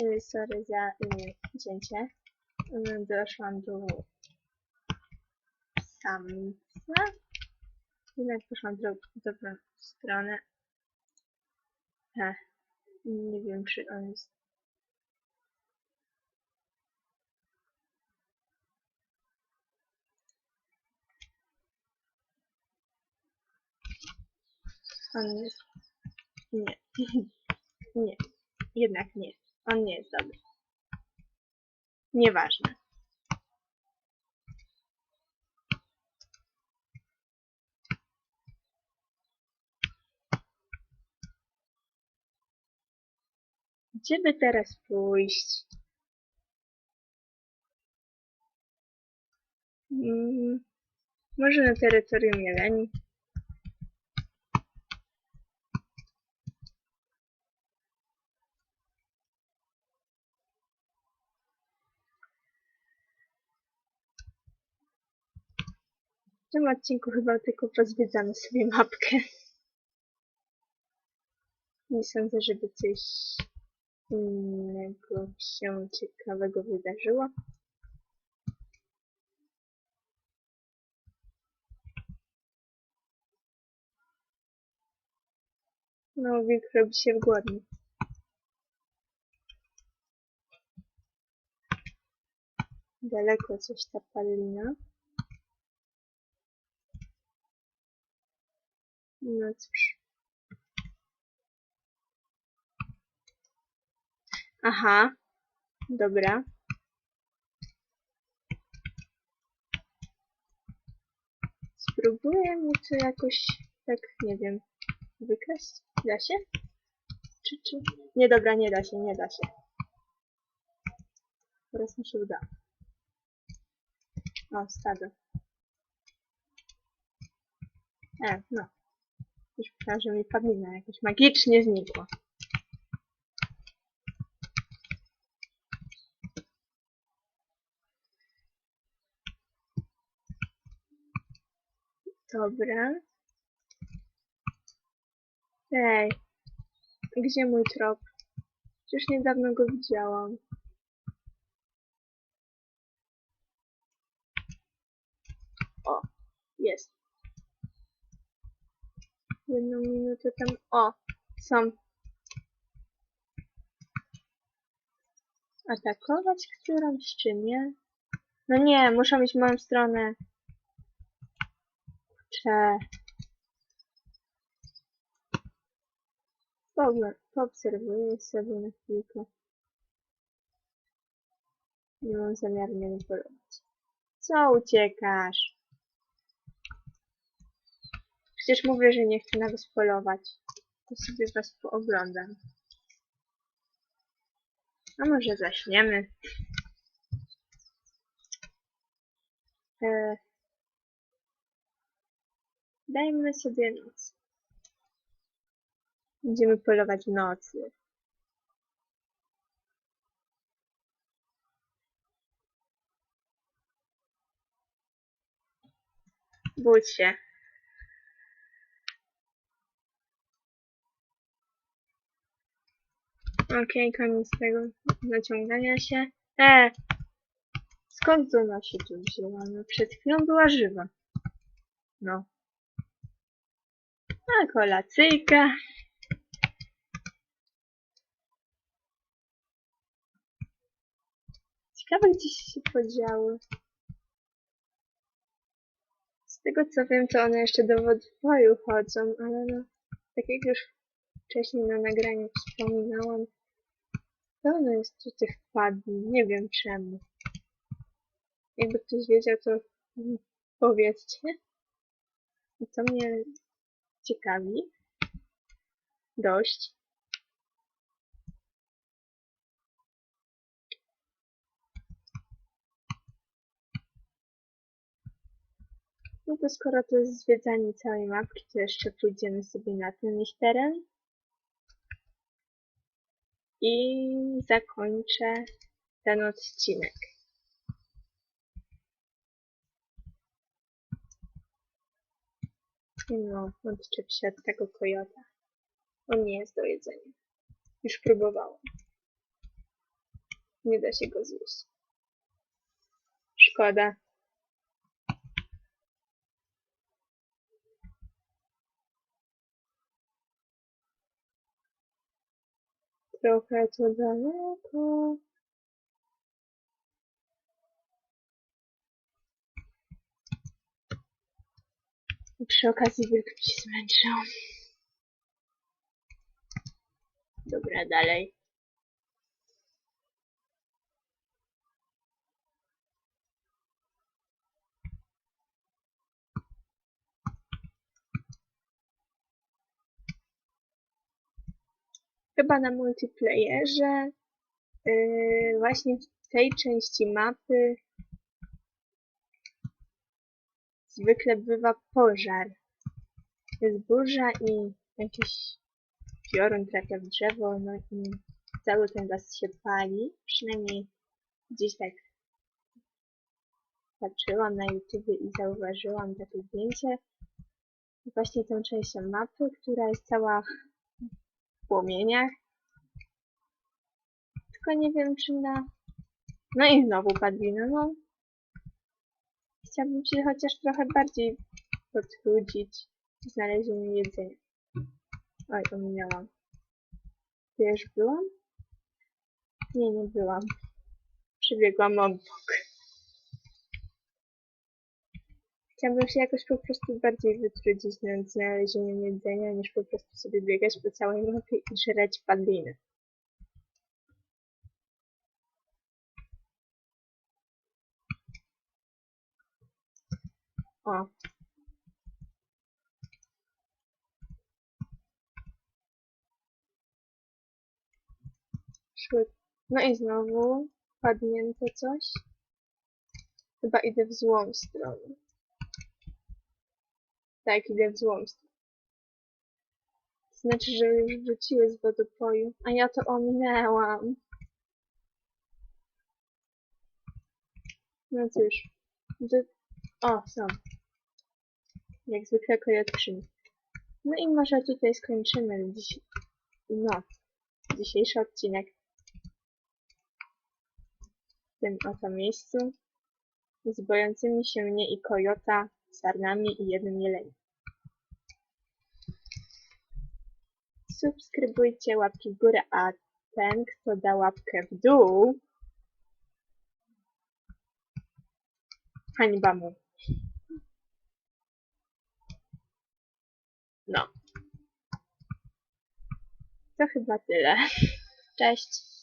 Y, Sorry za y, cięcie. Y, Doszłam do samca. Jednak poszłam w dobrą stronę. Ech, nie wiem, czy on jest. On jest. Nie. Nie. Jednak nie. On nie jest dobry. Nieważne. Gdzie by teraz pójść? Mm, może na terytorium Jeleni? W tym odcinku chyba tylko pozwiedzamy sobie mapkę. Nie sądzę, żeby coś innego się ciekawego wydarzyło. No, wilk robi się głodny. Daleko coś ta palina. No cóż. Aha. Dobra. Spróbuję mu to jakoś, tak, nie wiem, wykraść. Da się? Czy, czy? Nie, dobra, nie da się, nie da się. Teraz mi się uda. O, stado. E, no. Już myślałam, mi padlina jakoś magicznie znikła. Dobra. Ej, gdzie mój trop? Przecież niedawno go widziałam. O, jest. Jedną minutę tam. O, są. Atakować którąś czy nie? No nie, muszę mieć moją stronę. Cze. Poobserwuję sobie na chwilkę. Nie mam zamiaru nie polować. Co uciekasz? Przecież mówię, że nie chcę na was polować. To sobie was pooglądam. A może zaśniemy? E, dajmy sobie noc. Będziemy polować w nocy. Budź się. Okej, koniec tego naciągania się. E! Skąd ona się tu wzięła? No, przed chwilą była żywa. No. A kolacyjka. Ciekawe gdzieś się podziały. Z tego co wiem, to one jeszcze do wodwoju chodzą, ale no, tak jak już wcześniej na nagraniu wspominałam, pełno jest tu tych nie wiem czemu. Jakby ktoś wiedział, to powiedzcie. I co mnie ciekawi dość, No to skoro to jest zwiedzanie całej mapki, to jeszcze pójdziemy sobie na ten ich teren. I zakończę ten odcinek. No, odczep się od tego kojota. On nie jest do jedzenia. Już próbowałam. Nie da się go zjeść. Szkoda. Trochę to daleko. I przy okazji wilk się zmęczył. Dobra, dalej. Chyba na multiplayerze yy, właśnie w tej części mapy zwykle bywa pożar. Jest burza i jakiś piorun trafia w drzewo, no i cały ten las się pali. Przynajmniej gdzieś tak patrzyłam na YouTube i zauważyłam takie zdjęcie. Właśnie tą częścią mapy, która jest cała płomieniach. Tylko nie wiem czy na... No i znowu padlina, no. Chciałabym się chociaż trochę bardziej potrudzić w znalezieniu jedzenia. Oj, ominęłam. Ty już byłam? Nie, nie byłam. Przebiegłam obok. Chciałabym się jakoś po prostu bardziej wytrudzić nad znalezieniem jedzenia, niż po prostu sobie biegać po całej mapie i żerać padliny. O. Szły. No i znowu padnięte coś. Chyba idę w złą stronę. Tak, idę w złą stronę. Znaczy, że już wróciły z wodopoju, a ja to ominęłam. No cóż. Do... O, są. Jak zwykle kojotrzyni. No i może tutaj skończymy dziś... No, dzisiejszy odcinek. W tym oto miejscu. Z bojącymi się mnie i kojota, sarnami i jednym jeleniem. Subskrybujcie, łapki w górę, a ten, kto da łapkę w dół, hańba mu. No. To chyba tyle. Cześć.